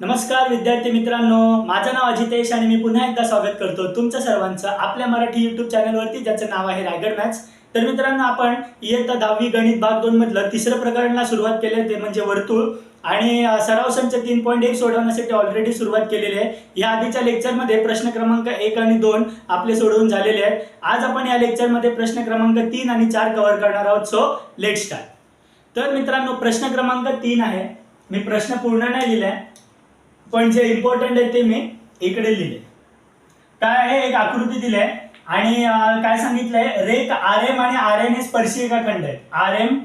नमस्कार विद्यार्थी मित्रांनो माझं नाव अजितेश आणि मी पुन्हा एकदा स्वागत करतो तुमचं सर्वांचं आपल्या मराठी युट्यूब चॅनलवरती ज्याचं नाव आहे रायगड मॅथ्स तर मित्रांनो आपण इयत्ता दहावी गणित भाग दोन मधलं तिसरं प्रकरणाला सुरुवात केली ते म्हणजे वर्तुळ. आणि सराव संच तीन पॉईंट एक सोडवण्यासाठी ऑलरेडी सुरुवात केलेली आहे. या आधीच्या लेक्चरमध्ये प्रश्न क्रमांक एक आणि दोन आपले सोडवून झालेले आहेत. आज आपण या लेक्चरमध्ये प्रश्न क्रमांक तीन आणि चार कव्हर करणार आहोत. सो लेट स्टार्ट तर मित्रांनो प्रश्न क्रमांक तीन आहे. मी प्रश्न पूर्ण नाही लिहिलाय. पण जे इम्पॉर्टंट आहे ते मी इकडे लिहिले. काय आहे? एक आकृती दिली आहे आणि काय सांगितलंय? रेख आर एम आणि आर एन हे स्पर्शिका खंड आहेत. आर एम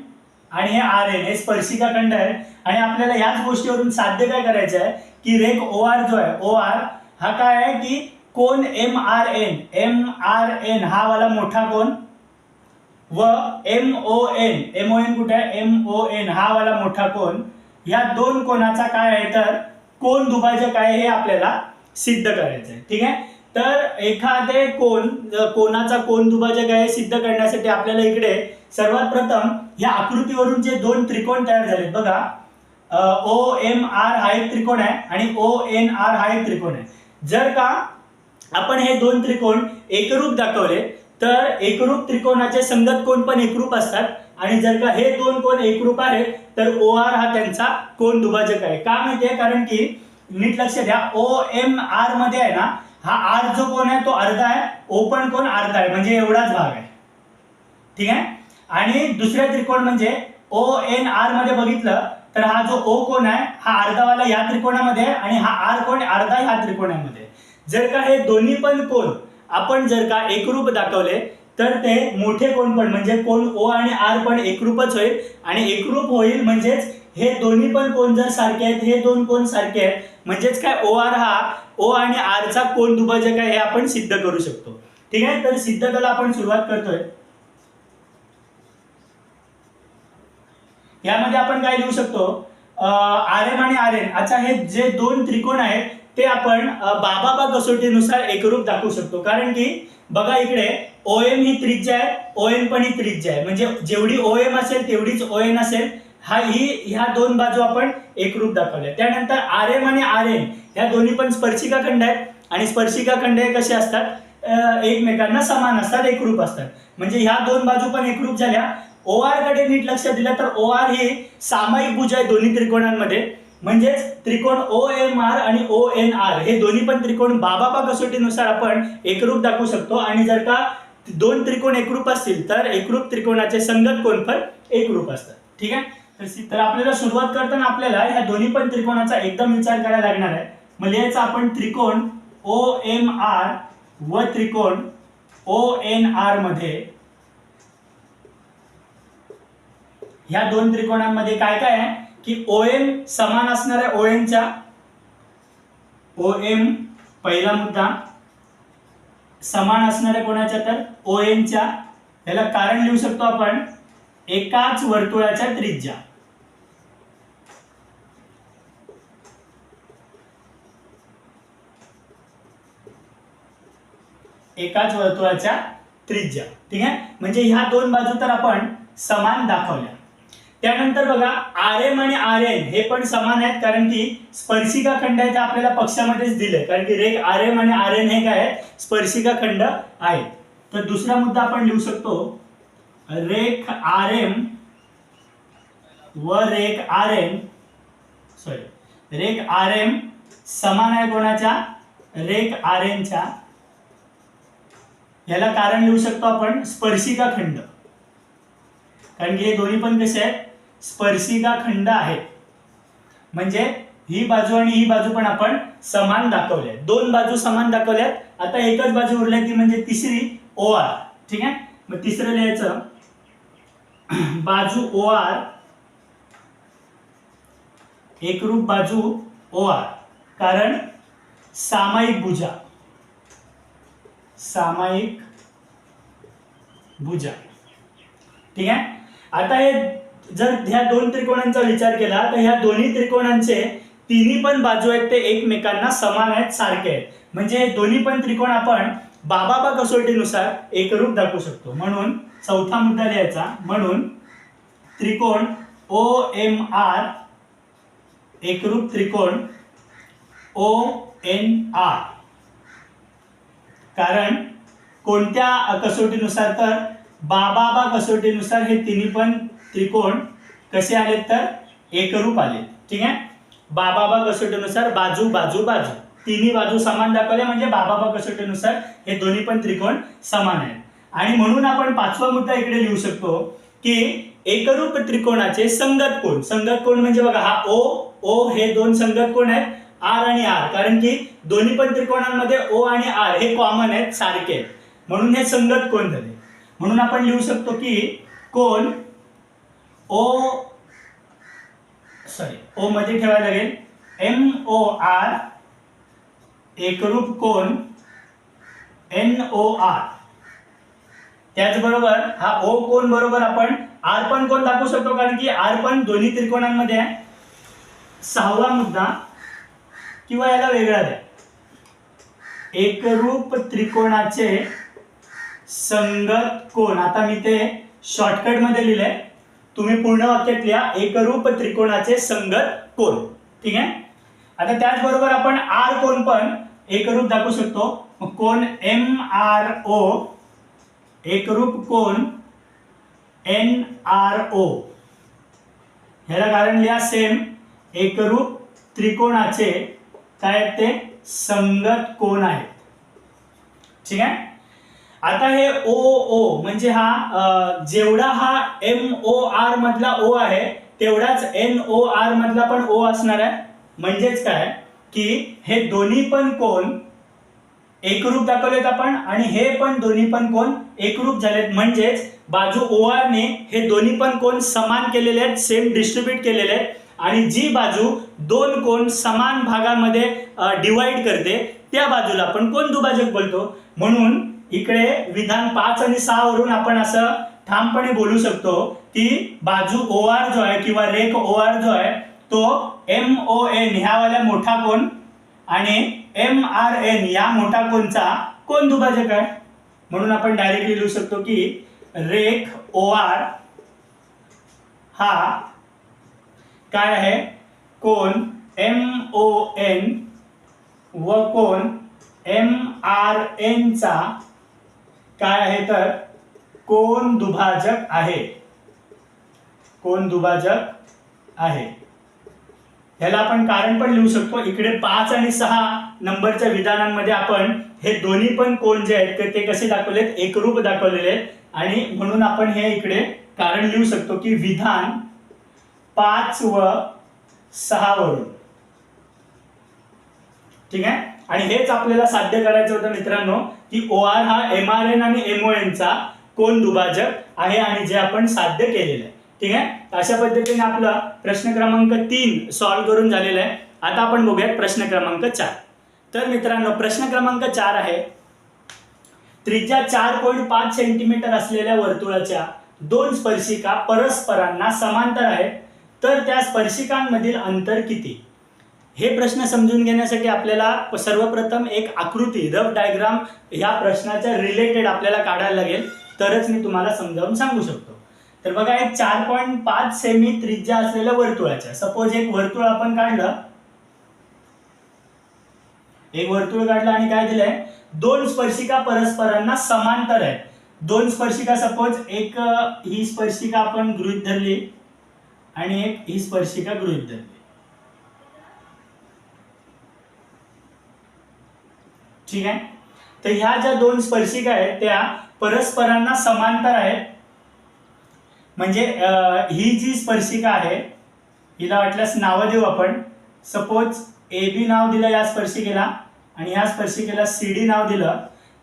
आणि हे आर एन हे स्पर्शिका खंड आहे आणि आपल्याला याच गोष्टीवरून साध्य काय करायचं आहे? की रेख ओ आर जो आहे ओ आर हा काय आहे की कोण M R N M R N हा वाला मोठा कोण व M O N M O N कुठे? आहे एम ओ एन हा वाला मोठा कोण या दोन कोणाचा काय आहे तर कोण दुभाजक आहे हे आपल्याला सिद्ध करायचं आहे. ठीक आहे? तर एखादे कोण कोणाचा कोण दुभाजक आहे सिद्ध करण्यासाठी आपल्याला इकडे सर्वात प्रथम या आकृतीवरून जे दोन त्रिकोण तयार झालेत बघा. ओ एम आर हा एक त्रिकोण आहे आणि ओ एन आर हा एक त्रिकोण आहे. जर का आपण हे दोन त्रिकोण एकरूप दाखवले तर एकरूप त्रिकोणाचे संगत कोण पण एकरूप असतात? आणि जर का हे दोन कोण एकरूप आहेत तर ओ आर हा त्यांचा कोण दुभाजक आहे. का माहितीये कारण की नीट लक्ष द्या ओ एम आरमध्ये आहे ना हा आर जो कोण आहे तो अर्धा आहे. ओ पण कोण अर्धा आहे? म्हणजे एवढाच भाग आहे. ठीक आहे? आणि दुसऱ्या त्रिकोण म्हणजे ओ एन आरमध्ये बघितलं तर हा जो ओ कोण आहे हा अर्धावाला या त्रिकोणामध्ये आहे आणि हा आर कोण आहे, अर्धा ह्या त्रिकोणामध्ये जर का हे दोन्ही पण कोण आपण जर का एकरूप दाखवले तर ते मोठे कोण पण म्हणजे कोण ओ आणि आर पण एकरूपच होईल. आणि एकरूप होईल म्हणजेच हे दोन्ही पण कोण जर सारखे आहेत हे दोन कोण सारखे आहेत म्हणजेच काय ओ आर हा ओ आणि आरचा कोण दुभाजक आहे हे आपण सिद्ध करू शकतो. ठीक आहे? तर सिद्ध करायला आपण सुरुवात करतोय. यामध्ये आपण काय लिहू शकतो? आर एम आणि आर एन अच्छा हे जे दोन त्रिकोण आहेत ते आपण बाबा बा कसोटीनुसार एकरूप दाखवू शकतो. कारण की बघा इकडे ओ एम ही त्रिज्या आहे ओ एन पण ही त्रिज्या आहे. म्हणजे जेवढी ओ एम असेल तेवढीच ओ एन असेल. हा ही ह्या दोन बाजू आपण एकरूप दाखवल्या. त्यानंतर आर एम आणि आर एन ह्या दोन्ही पण स्पर्शिका खंड आहेत. आणि स्पर्शिका खंड हे कसे असतात? एकमेकांना समान असतात एकरूप असतात. म्हणजे ह्या दोन बाजू पण एकरूप झाल्या. ओ आरकडे नीट लक्ष दिलं तर ओ आर ही सामायिक भुज आहे दोन्ही त्रिकोणांमध्ये. म्हणजेच त्रिकोण ओ एम आर आणि ओ एन आर हे दोन्ही पण त्रिकोण बाबाबा कसोटीनुसार आपण एकरूप दाखवू शकतो. आणि जर का दोन त्रिकोण एकरूप असतील तर एकरूप त्रिकोणाचे संगत कोण पण एकरूप असतात. ठीक आहे? तर आपल्याला सुरुवात करताना आपल्याला ह्या दोन्ही पण त्रिकोणाचा एकदम विचार करायला लागणार आहे. मग लिहायचं आपण त्रिकोण ओ एम आर व त्रिकोण ओ एन आरमध्ये. ह्या दोन त्रिकोणांमध्ये काय काय आहे? की ओ एम समान असणार आहे ओ एमच्या ओ एम पहिला मुद्दा समान असणार आहे कोणाच्या तर ओ एनच्या याला कारण लिहू शकतो आपण एकाच वर्तुळाच्या त्रिज्या. एकाच वर्तुळाच्या त्रिज्या. ठीक आहे? म्हणजे ह्या दोन बाजू तर आपण समान दाखवल्या. त्यानंतर बघा आर एम आणि आर एन हे पण समान आहेत कारण की स्पर्शिका खंड आहे ते आपल्याला पक्षामध्येच दिले कारण की रेख आर एम आणि आर एन हे काय आहेत? स्पर्शिका खंड आहेत. तर दुसरा मुद्दा आपण लिहू शकतो. रेख आर एम व रेख आर एन सॉरी रेख आर एम समान आहे कोणाच्या? रेख आर एनच्या. याला कारण लिहू शकतो आपण स्पर्शिका खंड. कारण की हे दोन्ही पण कसे आहेत? स्पर्शिका खंड आहेत म्हणजे ही बाजू आणि ही बाजू पण आपण समान दाखवल्या दोन बाजू समान दाखवल्यात. आता एकच बाजू उरल्या ती म्हणजे तिसरी ओ आर ठीक आहे? मग तिसरं लिहायचं. बाजू ओ आर एकरूप बाजू ओ आर कारण सामायिक भुजा. सामायिक भुजा. ठीक आहे? आता हे जर ह्या दोन त्रिकोणांचा विचार केला तर ह्या दोन्ही त्रिकोणांचे तिन्ही पण बाजू आहेत ते एकमेकांना समान आहेत सारखे आहेत. म्हणजे हे दोन्ही पण त्रिकोण आपण बाबाबा कसोटीनुसार एकरूप दाखवू शकतो. म्हणून चौथा मुद्दा लिहायचा. म्हणून त्रिकोण ओ एम आर एकरूप त्रिकोण ओ एन आर कारण कोणत्या कसोटीनुसार तर बाबा कसोटीनुसार हे तिन्ही पण त्रिकोण कसे आलेत तर? एकरूप आले ठीक आहे? बाबाबा कसोटीनुसार बाजू बाजू बाजू. तिन्ही बाजू समान दाखवल्या म्हणजे बाबा कसोटीनुसार हे दोन्ही पण त्रिकोण समान आहेत. आणि म्हणून आपण पाचवा मुद्दा इकडे लिहू शकतो की एकरूप त्रिकोणाचे संगत कोण? संगत कोण म्हणजे बघा हा ओ ओ हे दोन संगत कोण आहेत? आर आणि आर. कारण की दोन्ही पण त्रिकोणांमध्ये ओ आणि आर हे कॉमन आहेत सारखे आहेत. म्हणून हे संगत कोण झाले? म्हणून आपण लिहू शकतो की कोण? ओ सॉरी ओ मध्ये ठेवायला लागेल. एम ओ आर एकरूप कोण एन ओ आर त्याचबरोबर हा ओ कोण बरोबर आपण आर पण कोण दाखवू शकतो? कारण की आर पण दोन्ही त्रिकोणांमध्ये आहे. सहावा मुद्दा किंवा याला वेगळा द्या. एकरूप त्रिकोणाचे संगत कोण आता मी ते शॉर्टकटमध्ये लिहिलंय. तुम्ही पूर्ण वाक्यात लिहा एकरूप त्रिकोणाचे संगत कोण? ठीक आहे? आता त्याचबरोबर आपण आर कोण पण एकरूप दाखवू शकतो. मग कोण? एम आर ओ एकरूप कोण? एन आर ओ ह्याला कारण लिहा सेम एकरूप त्रिकोणाचे काय ते? संगत कोण आहेत. ठीक आहे? आता हे ओ ओ म्हणजे हा जेवढा हा एम ओ आर मधला ओ आहे तेवढाच एन ओ आर मधला पण ओ असणार आहे. म्हणजेच काय? की हे दोन्ही पण कोण एकरूप दाखवलेत आपण आणि हे पण दोन्ही पण कोण एकरूप झालेत. म्हणजेच बाजू ओ ने हे दोन्ही पण कोण समान केलेले आहेत सेम डिस्ट्रीब्यूट केलेले आहेत. आणि जी बाजू दोन कोण समान भागामध्ये डिवाइड करते त्या बाजूला आपण कोण दुभाजक बोलतो? म्हणून इकडे विधान पाच आणि सहा वरून आपण असं ठामपणे बोलू शकतो की बाजू ओ आर जो आहे किंवा रेख ओ आर जो आहे तो एम ओ एन ह्यावाल्या मोठा कोण? आणि एम आर एन या मोठा कोणचा? कोण दुभाजक आहे? म्हणून आपण डायरेक्टली लिहू शकतो की रेख ओ आर हा काय आहे? कोण? एम ओ एन व कोण? एम आर एनचा काय आहे तर? कोण दुभाजक आहे? कोण दुभाजक आहे? ह्याला आपण कारण पण लिहू शकतो. इकडे पाच आणि सहा नंबरच्या विधानांमध्ये आपण हे दोन्ही पण कोण जे आहेत ते- ते कसे दाखवलेत? एकरूप दाखवलेले आहेत. आणि म्हणून आपण हे इकडे कारण लिहू शकतो की विधान पाच व सहा वरून. ठीक आहे? आणि हेच आपल्याला साध्य करायचं होतं मित्रांनो. की ओ आर हा एम आर एन आणि एमओ एनचा कोण दुभाजक आहे आणि जे आपण साध्य केलेलं आहे. ठीक आहे? अशा पद्धतीने आपला प्रश्न क्रमांक तीन सॉल्व्ह करून झालेला आहे. आता आपण बघूयात प्रश्न क्रमांक चार. तर मित्रांनो प्रश्न क्रमांक चार आहे. त्रिज्या चार पॉईंट पाच सेंटीमीटर असलेल्या वर्तुळाच्या दोन स्पर्शिका परस्परांना समांतर आहेत. तर त्या स्पर्शिकांमधील अंतर किती? हे प्रश्न समजून घेण्यासाठी आपल्याला सर्वप्रथम एक आकृती रफ डायग्राम ह्या प्रश्नाच्या रिलेटेड आपल्याला काढायला लागेल. तरच मी तुम्हाला समजावून सांगू शकतो. तर बघा एक चार पॉईंट पाच सेमी त्रिज्या असलेल्या वर्तुळाच्या. सपोज एक वर्तुळ आपण काढलं. एक वर्तुळ काढलं आणि काय दिलंय? दोन स्पर्शिका परस्परांना समांतर आहे दोन स्पर्शिका सपोज एक ही स्पर्शिका आपण गृहीत धरली आणि एक ही स्पर्शिका गृहीत धरली. ठीक आहे? तर ह्या ज्या दोन स्पर्शिका आहेत त्या परस्परांना समांतर आहेत. म्हणजे ही जी स्पर्शिका आहे हिला वाटल्यास नावं देऊ आपण. सपोज ए बी नाव दिलं या स्पर्शिकेला आणि या स्पर्शिकेला सी डी नाव दिलं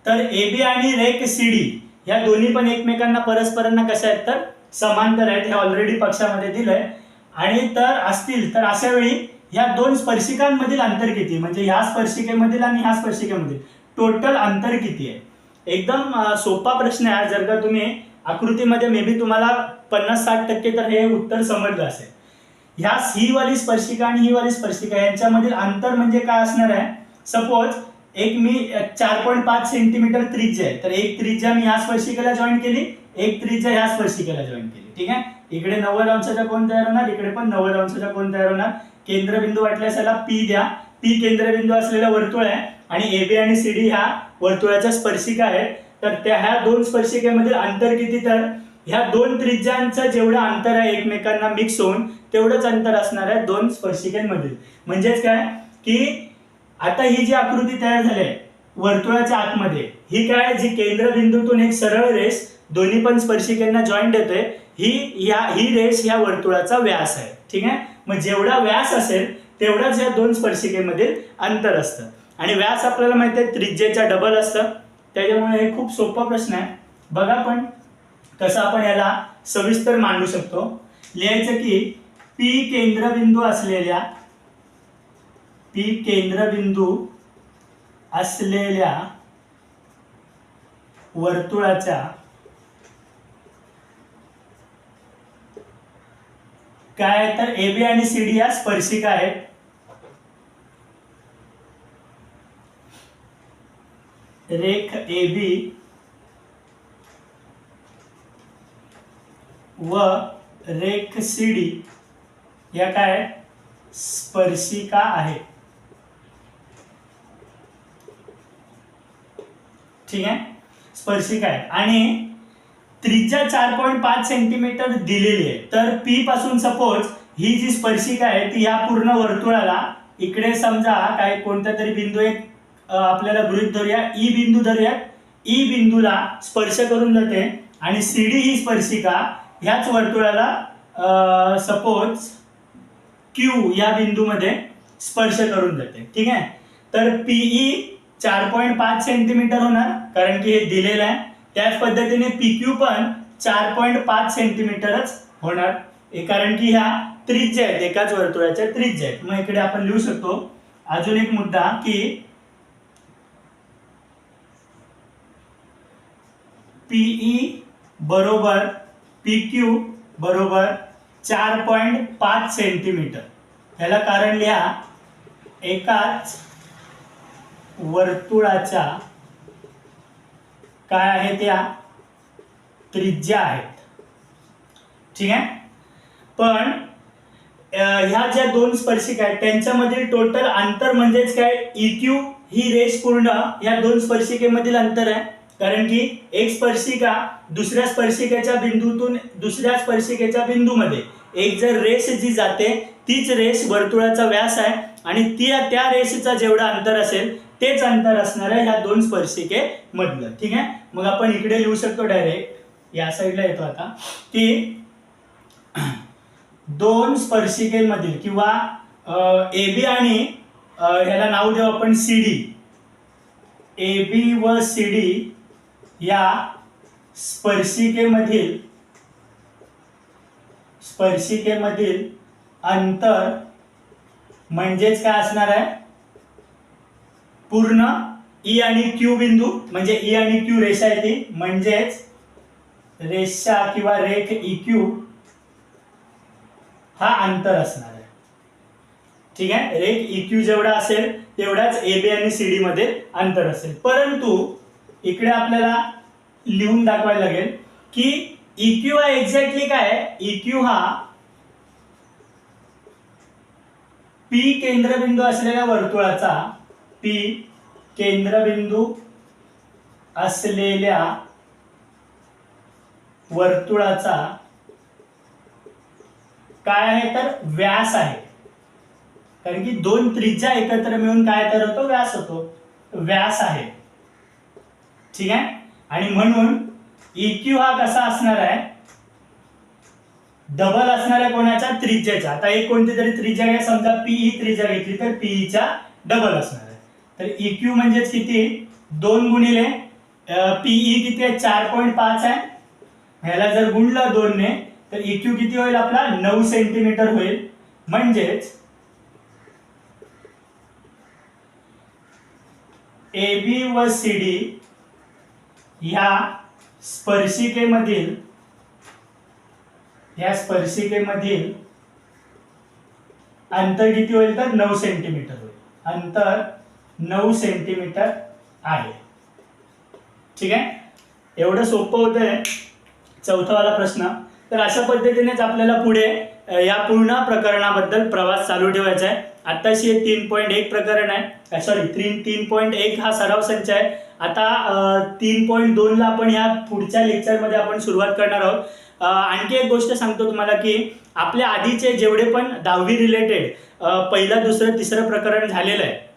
तर ए बी आणि रेक सी डी या दोन्ही पण एकमेकांना परस्परांना कशा आहेत तर? समांतर आहेत हे ऑलरेडी पक्षामध्ये दिलंय. आणि तर असतील तर अशा वेळी या दोन स्पर्शिकांमधील अंतर किती म्हणजे ह्या स्पर्शिकेमधील आणि ह्या स्पर्शिकेमधील. टोटल अंतर किती आहे? एकदम सोपा प्रश्न आहे जर का तुम्ही आकृतीमध्ये मे बी तुम्हाला पन्नास साठ टक्के तर हे उत्तर समजलं असेल. ह्या ही वाली स्पर्शिका आणि ही वाली स्पर्शिका यांच्यामधील अंतर म्हणजे काय असणार आहे? सपोज एक मी चार पॉईंट पाच सेंटीमीटर त्रिज्या आहे. तर एक त्रिज्या मी ह्या स्पर्शिकेला जॉईन केली एक त्रिज्या ह्या स्पर्शिकेला जॉईन केली. ठीक आहे? इकडे नव्वद अंशाचा कोण तयार होणार? इकडे पण नव्वद अंशाचा कोण तयार होणार? केंद्रबिंदू वाटल्यास याला पी द्या. पी केंद्रबिंदू असलेला वर्तुळ आहे आणि ए बी आणि सी डी ह्या वर्तुळाच्या स्पर्शिका आहेत. तर त्या ह्या दोन स्पर्शिकेमधील अंतर किती तर? ह्या दोन त्रिज्यांचं जेवढं अंतर आहे एकमेकांना मिक्स होऊन तेवढंच अंतर असणार आहे दोन स्पर्शिकेमधील. म्हणजेच काय? की आता ही जी आकृती तयार झाली आहे वर्तुळाच्या आतमध्ये ही काय? जी केंद्रबिंदूतून एक सरळ रेस दोन्ही पण स्पर्शिकेंना जॉईंट येते ही या ही रेस ह्या वर्तुळाचा व्यास आहे. ठीक आहे? मग जेवढा व्यास असेल तेवढाच या दोन स्पर्शिकेमधील अंतर असतं. आणि व्यास आपल्याला माहिती आहे त्रिज्येच्या डबल असतं. त्याच्यामुळे हे खूप सोपा प्रश्न आहे. बघा पण कसं आपण याला सविस्तर मांडू शकतो. लिहायचं की पी केंद्रबिंदू असलेल्या पी केंद्रबिंदू असलेल्या वर्तुळाच्या काय आहे? तर ए बी आणि सी डी या स्पर्शिका आहेत. रेख ए बी व रेख सी डी या काय स्पर्शिका आहे. ठीक आहे? स्पर्शिका आहे. आणि त्रिज्या चार पॉईंट पाच सेंटीमीटर दिलेली आहे. तर पी पासून सपोज ही जी स्पर्शिका आहे ती या पूर्ण वर्तुळाला इकडे समजा काय कोणता तरी बिंदू एक आपल्याला गृहित धरूया. ई बिंदू धरूया ई e बिंदूला स्पर्श करून जाते आणि सी डी ही स्पर्शिका ह्याच वर्तुळाला सपोज क्यू या बिंदूमध्ये स्पर्श करून जाते. ठीक आहे? तर पीई चार पॉईंट पाच सेंटीमीटर होणार कारण की हे दिलेलं आहे. त्याच पद्धतीने पी क्यू पण चार पॉईंट पाच सेंटीमीटरच होणार. कारण की ह्या त्रिज्या आहेत एकाच वर्तुळाच्या त्रिज्या आहेत. मग इकडे आपण लिहू शकतो. अजून एक मुद्दा की पीई बरोबर पी क्यू बरोबर चार पॉईंट पाच सेंटीमीटर ह्याला कारण लिहा. एकाच वर्तुळाच्या काय आहे त्या? त्रिज्या आहेत. ठीक आहे? पण ह्या ज्या दोन स्पर्शिका आहेत त्यांच्यामधील टोटल अंतर म्हणजेच काय? इक्यू ही रेष पूर्ण या दोन स्पर्शिकेमधील अंतर आहे. कारण की एक स्पर्शिका दुसऱ्या स्पर्शिकेच्या बिंदूतून दुसऱ्या स्पर्शिकेच्या बिंदूमध्ये एक जर रेष जी जाते तीच रेष वर्तुळाचा व्यास आहे आणि ती त्या रेषेचा जेवढा अंतर असेल तेच अंतर असणार आहे ह्या दोन स्पर्शिके मधलं. ठीक आहे? मग आपण इकडे लिहू शकतो डायरेक्ट या साईडला येतो आता. की दोन स्पर्शिकेमधील किंवा ए बी आणि ह्याला नाव देऊ आपण सी डी ए बी व सी डी या स्पर्शिकेमधील स्पर्शिकेमधील अंतर म्हणजेच काय असणार आहे? पूर्ण ई आणि क्यू बिंदू म्हणजे ई आणि क्यू रेषा आहे ती. म्हणजेच रेषा किंवा रेख ई क्यू हा अंतर असणार आहे. ठीक आहे? रेख ई क्यू जेवढा असेल तेवढाच ए बी आणि सी डी मध्ये अंतर असेल. परंतु इकडे आपल्याला लिहून दाखवायला लागेल की ई क्यू हा एक्झॅक्टली काय आहे? ई क्यू हा पी केंद्रबिंदू असलेल्या वर्तुळाचा पी केंद्रबिंदू असलेल्या वर्तुळाचा काय आहे तर व्यास आहे. कारण की दोन त्रिज्या एकत्र मिळून काय तर होतो? व्यास होतो. व्यास आहे. ठीक आहे? आणि म्हणून इक्यू हा कसा असणार आहे? डबल असणाऱ्या कोणाच्या? त्रिज्याचा आता एक कोणती तरी त्रिज्या घ्या समजा ही त्रिज्या घेतली तर पीईच्या डबल असणार आहे. तर इक्यू म्हणजेच किती? दोन गुणिले पीई किती आहे? चार पॉईंट पाच आहे. ह्याला जर गुणलं दोनने तर इक्यू किती होईल आपला? नऊ सेंटीमीटर होईल. म्हणजेच ए बी व सी डी ह्या स्पर्शिकेमधील या स्पर्शिकेमधील अंतर किती होईल तर? नऊ सेंटीमीटर होईल. अंतर नऊ सेंटीमीटर आहे. ठीक आहे? एवढं सोपं होतं आहे चौथावाला प्रश्न. तर अशा पद्धतीनेच आपल्याला पुढे या पूर्ण प्रकरणाबद्दल प्रवास चालू ठेवायचा आहे. आत्ताशी हे तीन पॉईंट एक प्रकरण आहे. सॉरी तीन तीन पॉईंट एक हा सराव संच आहे. आता तीन पॉईंट दोनला आपण ह्या पुढच्या लेक्चरमध्ये आपण सुरुवात करणार आहोत. आणखी एक गोष्ट सांगतो तुम्हाला की आपल्या आधीचे जेवढे पण दहावी रिलेटेड पहिलं दुसरं तिसरं प्रकरण झालेलं आहे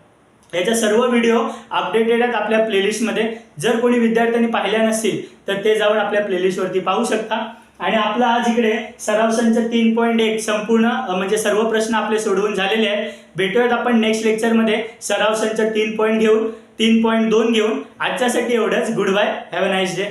याच्या सर्व व्हिडिओ अपडेटेड आहेत आपल्या प्लेलिस्टमध्ये जर कोणी विद्यार्थ्यांनी पाहिल्या नसतील तर ते जाऊन आपल्या प्लेलिस्टवरती पाहू शकता. आणि आपला आज इकडे सराव संच तीन पॉईंट एक संपूर्ण म्हणजे सर्व प्रश्न आपले सोडवून झालेले आहेत. भेटूयात आपण नेक्स्ट लेक्चरमध्ये सराव संच तीन पॉईंट घेऊन तीन पॉईंट दोन घेऊन. आजच्यासाठी एवढंच. Good bye have a nice day